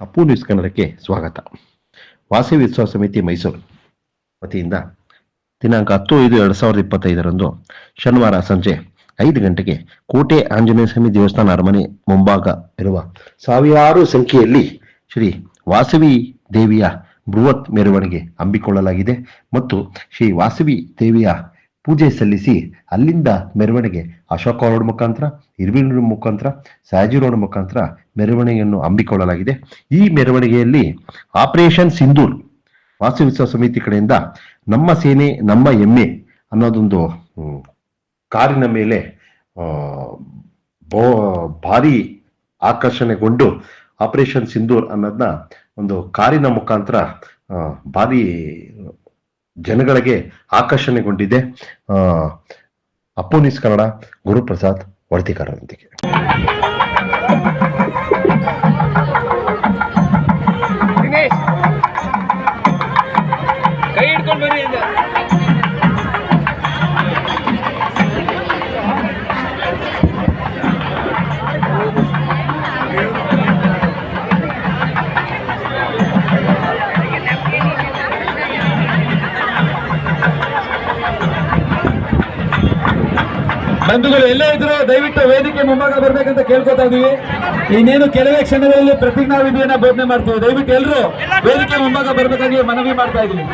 Appu news ಕನ್ನಡಕ್ಕೆ ಸ್ವಾಗತ. ವಾಸವಿ ಉತ್ಸವ ಸಮಿತಿ ಮೈಸೂರು ವತಿಯಿಂದ ದಿನಾಂಕ ಹತ್ತು ಐದು ಎರಡು ಸಾವಿರದ ಇಪ್ಪತ್ತೈದರಂದು ಶನಿವಾರ ಸಂಜೆ ಐದು ಗಂಟೆಗೆ ಕೋಟೆ ಆಂಜನೇಯ ಸ್ವಾಮಿ ದೇವಸ್ಥಾನ ಅರಮನೆ ಮುಂಭಾಗ ಇರುವ ಸಾವಿರಾರು ಸಂಖ್ಯೆಯಲ್ಲಿ ಶ್ರೀ ವಾಸವಿ ದೇವಿಯ ಬೃಹತ್ ಮೆರವಣಿಗೆ ಹಮ್ಮಿಕೊಳ್ಳಲಾಗಿದೆ ಮತ್ತು ಶ್ರೀ ವಾಸವಿ ದೇವಿಯ ಪೂಜೆ ಸಲ್ಲಿಸಿ ಅಲ್ಲಿಂದ ಮೆರವಣಿಗೆ ಅಶೋಕ ರೋಡ್ ಮುಖಾಂತರ, ಇರ್ವಿನ್ ರೋಡ್ ಮುಖಾಂತರ, ಸಾಜಿ ರೋಡ್ ಮುಖಾಂತರ ಮೆರವಣಿಗೆಯನ್ನು ಹಮ್ಮಿಕೊಳ್ಳಲಾಗಿದೆ. ಈ ಮೆರವಣಿಗೆಯಲ್ಲಿ ಆಪರೇಷನ್ ಸಿಂಧೂರ್ ಉತ್ಸವ ಸಮಿತಿ ಕಡೆಯಿಂದ ನಮ್ಮ ಸೇನೆ, ನಮ್ಮ ಹೆಮ್ಮೆ ಅನ್ನೋದೊಂದು ಕಾರಿನ ಮೇಲೆ ಬೋ- ಭಾರಿ ಆಕರ್ಷಣೆಗೊಂಡು ಆಪರೇಷನ್ ಸಿಂಧೂರ್ ಅನ್ನೋದನ್ನ ಒಂದು ಕಾರಿನ ಮುಖಾಂತರ ಭಾರಿ ಜನಗಳಿಗೆ ಆಕರ್ಷಣೆಗೊಂಡಿದೆ. ಅಪ್ಪೋನಿಸ್ ಕನ್ನಡ ಗುರುಪ್ರಸಾದ್ ವರ್ತಿಕಾರರೊಂದಿಗೆ ದಿನೇಶ್ ಕೈ ಹಿಡ್ಕೊಂಡು ಬಂಧುಗಳು ಎಲ್ಲೇ ಇದ್ರು ದಯವಿಟ್ಟು ವೇದಿಕೆ ಮುಂಭಾಗ ಬರ್ಬೇಕಂತ ಕೇಳ್ಕೊತಾ ಇದೀವಿ. ಇನ್ನೇನು ಕೆಲವೇ ಕ್ಷಣಗಳಲ್ಲಿ ಪ್ರತಿಜ್ಞಾ ವಿಧಿಯನ್ನ ಬೋಧನೆ ಮಾಡ್ತೀವಿ. ದಯವಿಟ್ಟು ಎಲ್ಲರೂ ವೇದಿಕೆ ಮುಂಭಾಗ ಬರ್ಬೇಕಾಗಿ ಮನವಿ ಮಾಡ್ತಾ ಇದೀವಿ.